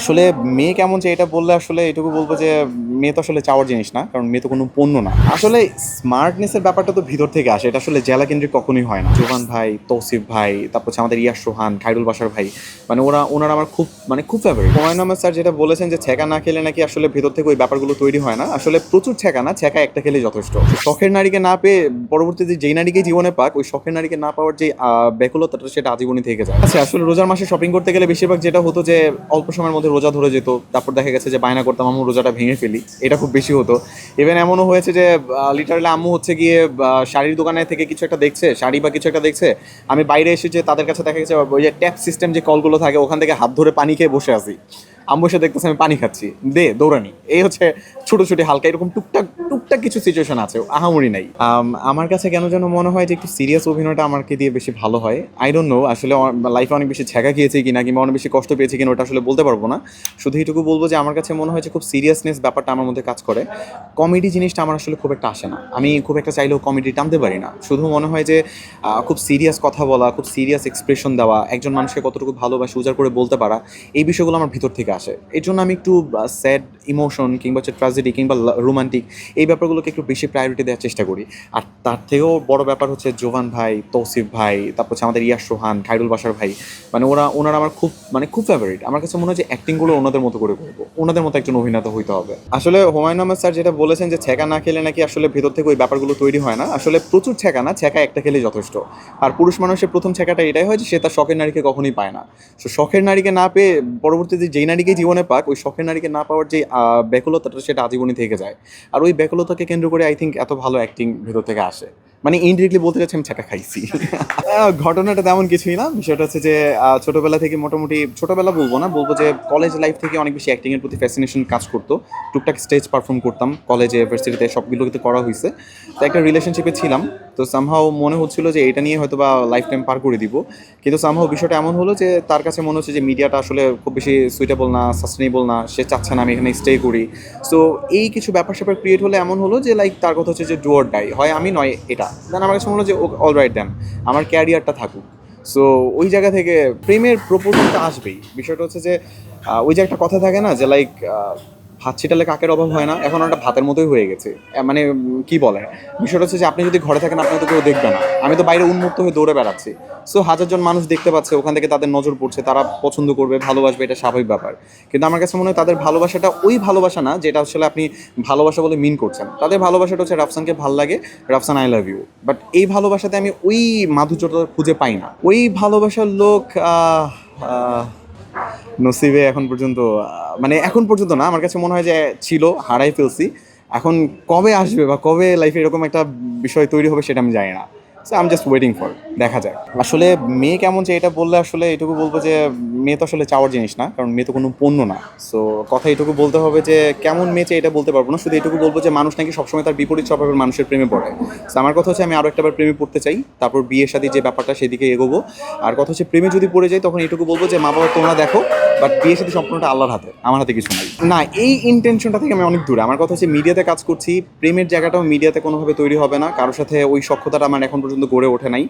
আসলে মেয়ে কেমন যে এটা বললে আসলে এটুকু বলব যে মেয়ে তো আসলে চাওয়ার জিনিস না, কারণ মেয়ে তো কোনো পণ্য না। আসলে স্মার্টনেসের ব্যাপারটা তো ভিতর থেকে আসে, এটা আসলে জেলা কেন্দ্রিক কখনোই হয় না। জোহান ভাই, তৌসিফ ভাই, তারপর হচ্ছে আমাদের ইয়াস সোহান খাইরুল বাসার ভাই মানে ওরা, ওনারা আমার খুব মানে খুব ফেভারিট হুমায়ুন আহমেদ স্যার যেটা বলেছেন যে ছেঁকা না খেলে নাকি আসলে ভিতর থেকে ওই ব্যাপারগুলো তৈরি হয় না, আসলে প্রচুর ছেঁকা না ছেঁকা একটা খেলে যথেষ্ট। শখের নারীকে না পেয়ে পরবর্তীতে যেই নারীকে জীবনে পাক, ওই শখের নারীকে না পাওয়ার যে ব্যাকুলতাটা সেটা আজীবনই থেকে যায়। আচ্ছা আসলে রোজার মাসে শপিং করতে গেলে বেশিরভাগ যেটা হতো যে, অল্প সময়ের মধ্যে রোজা ধরে যেত, তারপর দেখা গেছে যে বায়না করতাম, আম্মু, রোজাটা ভেঙে ফেলি। এটা খুব বেশি হতো। ইভেন এমনও হয়েছে যে লিটারালি আম্মু হচ্ছে গিয়ে শাড়ির দোকানে থেকে কিছু একটা দেখছে, শাড়ি বা কিছু একটা দেখছে। আমি বাইরে এসে যে তাদের কাছে দেখা গেছে, ওই যে ট্যাপ সিস্টেম যে কলগুলো থাকে, ওখান থেকে হাত ধরে পানি খেয়ে বসে আছি। আম্মু এসে দেখতেছে আমি পানি খাচ্ছি। দে, দৌড়ানি। এই হচ্ছে ছোট ছোট হালকা, এরকম টুকটাক টুকটাক কিছু সিচুয়েশন আছে, আহামরি নাই। আমার কাছে কেন যেন মনে হয় যে একটু সিরিয়াস অভিনয়টা আমাকে দিয়ে বেশি ভালো হয়। আই ডোন্ট নো আসলে লাইফে অনেক বেশি ছেঁকা গিয়েছে কিনা, কিংবা অনেক বেশি কষ্ট পেয়েছি কিনা, ওটা আসলে বলতে পারব না। শুধু এইটুকু বলব যে আমার কাছে মনে হয় যে খুব সিরিয়াসনেস ব্যাপারটা আমার মধ্যে কাজ করে। কমেডি জিনিসটা আমার আসলে খুব একটা আসে না। আমি খুব একটা চাইলেও কমেডি টানতে পারি না। শুধু মনে হয় যে খুব সিরিয়াস কথা বলা, খুব সিরিয়াস এক্সপ্রেশন দেওয়া, একজন মানুষকে কতটুকু ভালোবাসে, উজাড় করে বলতে পারা, এই বিষয়গুলো আমার ভিতর থেকে আসে। এর জন্য আমি একটু স্যাড ইমোশন কিংবা হচ্ছে ট্র্যাজেডি কিংবা রোমান্টিক এই ব্যাপারগুলোকে একটু বেশি প্রায়োরিটি দেওয়ার চেষ্টা করি। আর তার থেকেও বড় ব্যাপার হচ্ছে জোহান ভাই, তৌসিফ ভাই, তারপর হচ্ছে আমাদের ইয়াস সোহান খাইরুল বাসার ভাই মানে ওরা, ওনারা আমার খুব মানে খুব ফেভারিট আমার কাছে মনে হয় যে অ্যাক্টিংগুলো ওনাদের মতো করে করব। ওনাদের মতো একজন অভিনেতা হইতে হবে। আসলে হুমায়ুন আহমেদ স্যার যেটা বলেছেন যে ছেঁকা না খেলে নাকি আসলে ভেতর থেকে ওই ব্যাপারগুলো তৈরি হয় না, আসলে প্রচুর ছেঁকা না ছেঁকা একটা খেলে যথেষ্ট। আর পুরুষ মানুষের প্রথম ছেঁকাটা এটাই হয় যে সে তার শখের নারীকে কখনোই পায় না। তো শখের নারীকে না পেয়ে পরবর্তীতে যেই নারীকে জীবনে পাক, ওই শখের নারীকে না পাওয়ার যে ব্যাকুলতাটা সেটা আজীবনই থেকে যায়। আর ওই ব্যাকুলতাকে কেন্দ্র করে আই থিঙ্ক এত ভালো অ্যাক্টিং ভেতর থেকে আসে। মানে ইনডিরেক্টলি বলতে চাচ্ছি আমি ছাকা খাইছি। ঘটনাটা তেমন কিছুই না। বিষয়টা হচ্ছে যে ছোটোবেলা থেকে মোটামুটি, ছোটোবেলা বলব না, বলব যে কলেজ লাইফ থেকে অনেক বেশি অ্যাক্টিংয়ের প্রতি ফ্যাসিনেশন কাজ করতো। টুকটাক স্টেজ পারফর্ম করতাম কলেজে ইউনিভার্সিটিতে সবগুলো কিন্তু করা হয়েছে তো একটা রিলেশনশিপে ছিলাম। তো সামহাও মনে হচ্ছিল যে এটা নিয়ে হয়তো বা লাইফ টাইম পার করে দিব। কিন্তু সামহাও বিষয়টা এমন হলো যে, তার কাছে মনে হচ্ছে যে মিডিয়াটা আসলে খুব বেশি সুইটেবল না সাস্টেনেবল না, সে চাচ্ছে না আমি এখানে স্টে করি। সো এই কিছু ব্যাপার স্যাপার ক্রিয়েট হলে এমন হলো যে লাইক তার কথা হচ্ছে যে ডুয়ার ডাই হয় আমি, নয়, এটা। দেন আমার কাছে মনে হলো যে অল রাইট দেন আমার ক্যারিয়ারটা থাকুক। সো ওই জায়গা থেকে প্রেমের প্রপোজালটা আসবেই। বিষয়টা হচ্ছে যে ওই যে একটা কথা থাকে না যে লাইক ভাত ছিটালে কাকের অভাব হয় না? এখন ওটা ভাতের মতোই হয়ে গেছে। মানে কি বলে বিষয়টা হচ্ছে যে আপনি যদি ঘরে থাকেন, আপনাকে তো কেউ দেখবে না। আমি তো বাইরে উন্মুক্ত হয়ে দৌড়ে বেড়াচ্ছি। সো হাজারজন মানুষ দেখতে পাচ্ছে, ওখান থেকে তাদের নজর পড়ছে, তারা পছন্দ করবে, ভালোবাসবে, এটা স্বাভাবিক ব্যাপার। কিন্তু আমার কাছে মনে হয় তাদের ভালোবাসাটা ওই ভালোবাসা না, যেটা আসলে আপনি ভালোবাসা বলে মিন করছেন। তাদের ভালোবাসাটা হচ্ছে রাফসানকে ভালো লাগে, Rafsan I love you but এই ভালোবাসাতে আমি ওই মাধুর্যটা খুঁজে পাই না। ওই ভালোবাসার লোক নসিবে এখন পর্যন্ত মানে এখন পর্যন্ত না, আমার কাছে মনে হয় যে ছিল, হারাই ফেলছি। এখন কবে আসবে বা কবে লাইফে এরকম একটা বিষয় তৈরি হবে সেটা আমি জানি না। So um just waiting for দেখা যাক। আসলে মেয়ে কেমন যে এটা বললে আসলে এটুকু বলব যে, মেয়ে তো আসলে চাওয়ার জিনিস না, কারণ মেয়ে তো কোনো পণ্য না। সো কথা এটুকু বলতে হবে যে, কেমন মেয়ে চাই এটা বলতে পারব না, শুধু এটুকু বলব যে, মানুষ নাকি সবসময় তার বিপরীত স্বভাবের মানুষের প্রেমে পড়ে। So, আমার কথা হচ্ছে আমি আরও একটাবার প্রেমে পড়তে চাই, তারপর বিয়ের সাথে যে ব্যাপারটা সেদিকে এগোবো। আর কথা হচ্ছে প্রেমে যদি পড়ে যাই, তখন এটুকু বলব যে মা বাবা তোমরা দেখো বাট বিয়ের সাথে সম্পূর্ণটা আল্লাহর হাতে, আমার হাতে কিছু নাই। না, এই ইন্টেনশনটা থেকে আমি অনেক দূরে। আমার কথা হচ্ছে, মিডিয়াতে কাজ করছি, প্রেমের জায়গাটাও মিডিয়াতে কোনোভাবে তৈরি হবে না। কারোর সাথে ওই সক্ষতাটা আমার এখন পর্যন্ত গড়ে ওঠে নাই।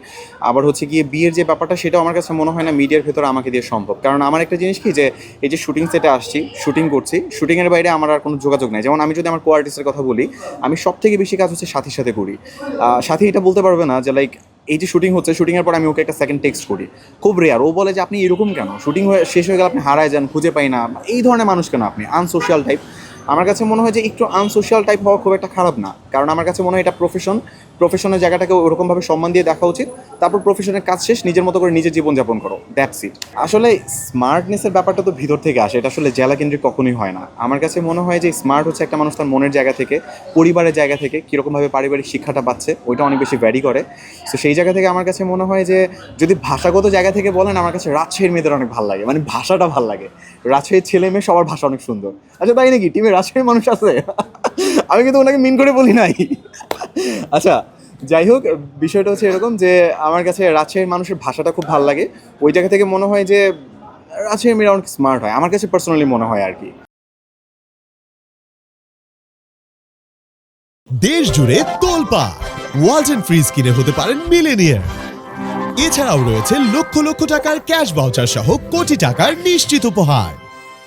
আবার হচ্ছে গিয়ে বিয়ের যে ব্যাপারটা, সেটাও আমার কাছে মনে হয় না মিডিয়ার ভেতরে আমাকে দিয়ে সম্ভব। কারণ আমার একটা জিনিস কি যে, এই যে শুটিং সেটে আসছি শুটিং করছি শুটিংয়ের বাইরে আমার আর কোনো যোগাযোগ নেই। যেমন আমি যদি আমার কো আর্টিস্টের কথা বলি, আমি সব থেকে বেশি কাজ হচ্ছে সাথীর সাথে করি। সাথী এটা বলতে পারবে না যে লাইক এই যে শুটিং হচ্ছে শুটিংয়ের পর আমি ওকে একটা সেকেন্ড টেক্সট করি। খুব রেয়ার ও বলে যে, আপনি এরকম কেন? শুটিং হয়ে, শেষ হয়ে গেলে আপনি হারায় যান, খুঁজে পাই না। এই ধরনের মানুষ কেন আপনি? আনসোশিয়াল টাইপ আমার কাছে মনে হয় যে একটু আনসোশিয়াল টাইপ হওয়া খুব একটা খারাপ না। কারণ আমার কাছে মনে হয় এটা প্রফেশন প্রফেশনের জায়গাটাকে ওরকমভাবে সম্মান দিয়ে দেখা উচিত। তারপর প্রফেশনের কাজ শেষ, নিজের মতো করে নিজের জীবনযাপন করো। দ্যাটস ইট আসলে স্মার্টনেসের ব্যাপারটা তো ভিতর থেকে আসে। এটা আসলে জেলা কেন্দ্রিক কখনোই হয় না। আমার কাছে মনে হয় যে স্মার্ট হচ্ছে একটা মানুষ তার মনের জায়গা থেকে, পরিবারের জায়গা থেকে কীরকমভাবে পারিবারিক শিক্ষাটা পাচ্ছে, ওইটা অনেক বেশি ভ্যারি করে। তো সেই জায়গা থেকে আমার কাছে মনে হয় যে, যদি ভাষাগত জায়গা থেকে বলেন, আমার কাছে রাজশাহীর মেয়েদের অনেক ভালো লাগে। মানে ভাষাটা ভালো লাগে। রাজশাহীর ছেলে মেয়ে সবার ভাষা অনেক সুন্দর। আচ্ছা তাই নাকি? টিমে রাজশাহীর মানুষ আছে? আমি কিন্তু ওনাকে মিন করে বলি নাই। আচ্ছা যাই হোক, বিষয়টা হচ্ছে এরকম যে আমার কাছে রাজশাহীর মানুষের ভাষাটা খুব ভালো লাগে। ওই জায়গা থেকে মনে হয় যে রাজশাহীর মেয়েরা অনেক স্মার্ট হয়। আমার কাছে পার্সোনালি মনে হয় আর কি। দেশ জুড়ে তোলপা ওয়ালটন ফ্রিজ কিনে হতে পারেন মিলেনিয়ার এছাড়াও রয়েছে লক্ষ লক্ষ টাকার ক্যাশ ভাউচার সহ কোটি টাকার নিশ্চিত উপহার।